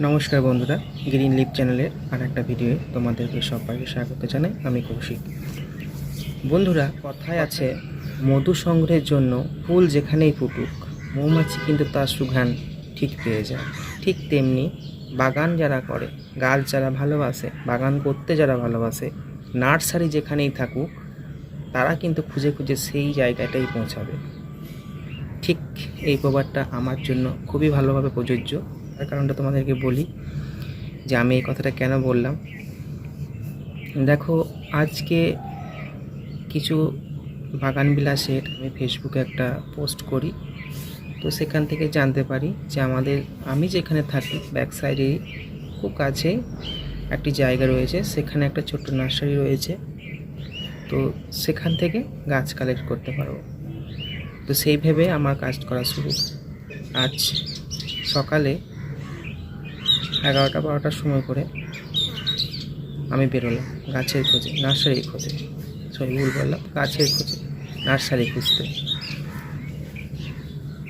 নমস্কার বন্ধুরা green lip চ্যানেলের আর একটা ভিডিওয়ে তোমাদেরকে সবাইকে স্বাগত জানাই, আমি কৌশিক। বন্ধুরা, কথায় আছে মধু সংগ্রহের জন্য ফুল যেখানেই ফুটুক, মৌমাছি কিন্তু তার সুঘ্রাণ ঠিক পেয়ে যায়। ঠিক তেমনি বাগান যারা করে, গাছ যারা ভালোবাসে, বাগান করতে যারা ভালোবাসে, নার্সারি যেখানেই থাকুক, তারা কিন্তু খুঁজে খুঁজে সেই জায়গাটাই পৌঁছাবে। ঠিক এই প্রবাদটা আমার জন্য খুবই ভালোভাবে প্রযোজ্য। তার কারণটা তোমাদেরকে বলি যে আমি এই কথাটা কেন বললাম। দেখো, আজকে কিছু বাগান বিলাসের আমি ফেসবুকে একটা পোস্ট করি। তো সেখান থেকে জানতে পারি যে আমাদের, আমি যেখানে থাকি ব্যাক সাইডে খুব কাছেই একটি জায়গা রয়েছে, সেখানে একটা ছোট্ট নার্সারি রয়েছে। তো সেখান থেকে গাছ কালেক্ট করতে পারব তো সেই ভেবে আমার কাজ করা শুরু। আজ সকালে এগারোটা বারোটার সময় করে আমি বেরোলাম, গাছের খোঁজে নার্সারি খোঁজে। সরি, ভুল বললাম, গাছের খোঁজে নার্সারি খুঁজতে।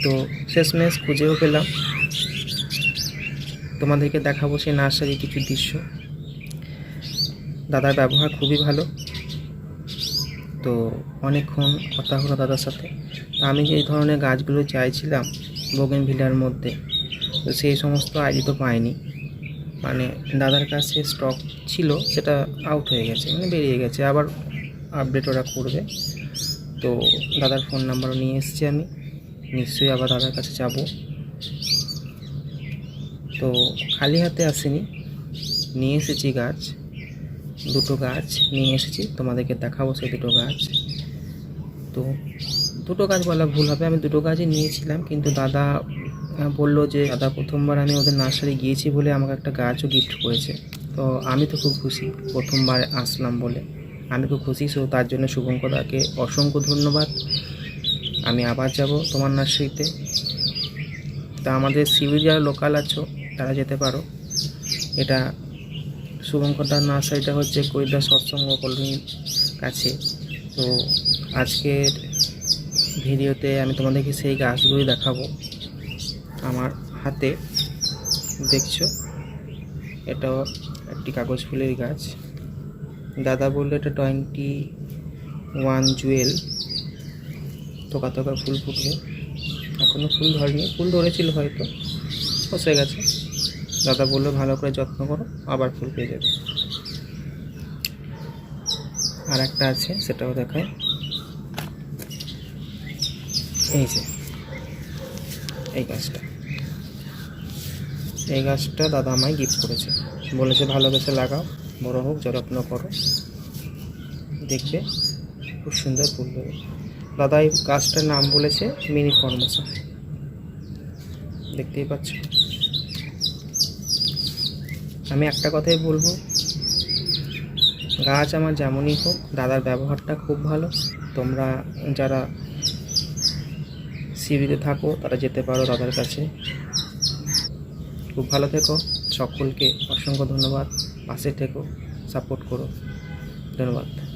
তো শেষমেশ খুঁজেও পেলাম। তোমাদেরকে দেখাবো সেই নার্সারি কিছু দৃশ্য। দাদার ব্যবহার খুবই ভালো। তো অনেকক্ষণ কথা হলো দাদার সাথে। আমি যে ধরনের গাছগুলো চাইছিলাম বগেন ভিলার মধ্যে, তো সেই সমস্ত আইডি তো পাইনি। মানে দাদার কাছে স্টক ছিল, সেটা আউট হয়ে গেছে মানে বেরিয়ে গেছে। আবার আপডেট ওরা করবে। তো দাদার ফোন নাম্বারও নিয়ে এসেছি আমি। নিশ্চয়ই আবার দাদার কাছে যাব। তো খালি হাতে আসিনি। নিয়ে এসেছি গাছ। দুটো গাছ নিয়ে এসেছি। তোমাদেরকে দেখাবো সেই দুটো গাছ। তো দুটো গাছ বলা ভুল হবে, আমি দুটো গাছই নিয়েছিলাম, কিন্তু দাদা বলল যে দাদা প্রথমবার আমি ওদের নার্সারি গিয়েছি বলে আমাকে একটা গাছও গিফট করেছে। তো আমি তো খুব খুশি, প্রথমবার আসলাম বলে। আমি খুব খুশি, সো তার জন্য শুভঙ্কদাকে অসংখ্য ধন্যবাদ। আমি আবার যাব তোমার নার্সারিতে। তা আমাদের শিবির যারা লোকাল আছো, তারা যেতে পারো। এটা শুভঙ্করদার নার্সারিটা হচ্ছে কৈদা সৎসঙ্গ কলোনির কাছে। তো আজকের ভিডিওতে আমি তোমাদেরকে সেই গাছগুলোই দেখাবো। আমার হাতে দেখছ? এটাও একটি কাগজ ফুলের গাছ। দাদা বলল এটা টোয়েন্টি ওয়ান জুয়েল। তোকা তোকা ফুল ফুটবে এখনও ফুল ধরেনি। ফুল ধরেছিল হয়তো। বসে গেছে। দাদা বলল, ভালো করে যত্ন করো, আবার ফুল পেয়ে যাবে। আর একটা আছে, সেটাও দেখায় এই যে, এই গাছটা। এই গাছটা দাদা আমায় গিফট করেছে। বলেছে ভালোবেসে লাগাও, বড় হোক, যত্ন করো। দেখবে, খুব সুন্দর ফুল দেবে দাদা, এই গাছটার নাম বলেছে মিনি ফর্মসা। দেখতেই পাচ্ছ? আমি একটা কথাই বলব, গাছ আমার যেমনই হোক, দাদার ব্যবহারটা খুব ভালো। তোমরা যারা সিবিতে থাকো, তারা যেতে পারো তাদের কাছে। খুব ভালো থেকো। সকলকে অসংখ্য ধন্যবাদ। পাশে থেকো। সাপোর্ট করো। ধন্যবাদ।